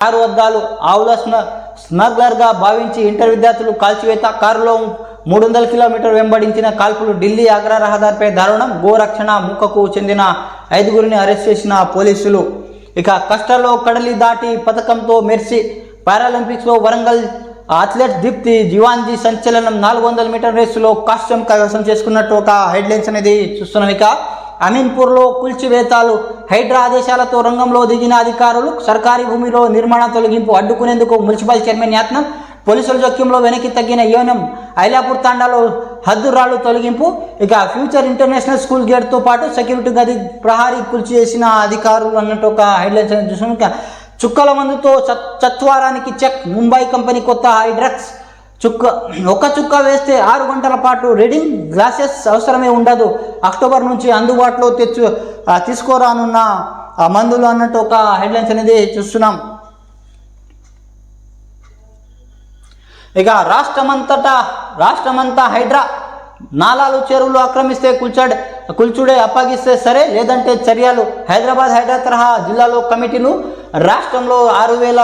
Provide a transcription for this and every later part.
Car వర్గాలు ఆవుల స్న- స్మగ్లర్గా భావించి ఇంటర్ విద్యార్థులు కాల్చివేత కారులో మూడు వందల కిలోమీటర్ వెంబడించిన కాల్పులు ఢిల్లీ ఆగ్రా రహదారిపై దారుణం గోరక్షణ ముక్కకు చెందిన ఐదుగురిని అరెస్ట్ చేసిన పోలీసులు. ఇక కష్టలో కడలి దాటి పథకంతో మెర్సి పారాలింపిక్స్లో వరంగల్ అథ్లెట్ దీప్తి జీవాంజీ సంచలనం నాలుగు వందల మీటర్ రేసులో కాస్ట్యూమ్ కైవసం చేసుకున్నట్టు ఒక హెడ్లైన్స్ అనేది చూస్తున్నాం ఇక. అమీన్పూర్లో కూల్చివేతాలు హైడ్రా ఆదేశాలతో రంగంలో దిగిన అధికారులు సర్కారీ భూమిలో నిర్మాణ తొలగింపు అడ్డుకునేందుకు మున్సిపల్ చైర్మన్ యత్నం పోలీసుల జోక్యంలో వెనక్కి తగ్గిన యోనం ఐలాపూర్ తాండాలో హద్దురాళ్ళు తొలగింపు ఇక ఫ్యూచర్ ఇంటర్నేషనల్ స్కూల్ గేట్తో పాటు సెక్యూరిటీ గది ప్రహారీ కూల్చి చేసిన అధికారులు అన్నట్టు ఒక హెడ్లైన్స్ అనేది చూసాం చుక్కల మందుతో చత్వారానికి చెక్ ముంబై కంపెనీ కొత్త హైడ్రక్స్ చుక్క ఒక చుక్క వేస్తే ఆరు గంటల పాటు రీడింగ్ గ్లాసెస్ అవసరమే ఉండదు. అక్టోబర్ నుంచి అందుబాటులో తెచ్చు తీసుకోరానున్న మందులు అన్నట్టు ఒక హెడ్లైన్స్ అనేది చూస్తున్నాం. ఇక రాష్ట్రమంతటా రాష్ట్రమంతా హైడ్రా. నాలాలు చెరువులు ఆక్రమిస్తే కూల్చాడు కూల్చుడే అప్పగిస్తే సరే లేదంటే చర్యలు. హైదరాబాద్ హైడ్రా తరహా జిల్లాలో కమిటీలు రాష్ట్రంలో ఆరు వేల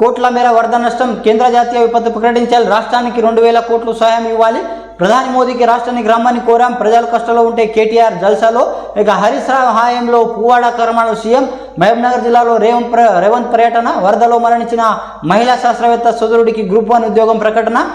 కోట్ల మేర వరద నష్టం కేంద్ర జాతీయ విపత్తు ప్రకటించాలి. రాష్ట్రానికి రెండు వేల కోట్లు సాయం ఇవ్వాలి. ప్రధాని మోదీకి రాష్ట్రానికి రమ్మని కోరాం. ప్రజల కష్టంలో ఉంటే కేటీఆర్ జల్సాలో. ఇక హరీష్ రావు హాయంలో పువ్వాడ కర్మాడు సీఎం. మహబూబ్నగర్ జిల్లాలో రేవంత్ ప్ర- రేవంత్ పర్యటన. వరదలో మరణించిన మహిళా శాస్త్రవేత్త సోదరుడికి గ్రూప్ వన్ ఉద్యోగం ప్రకటన.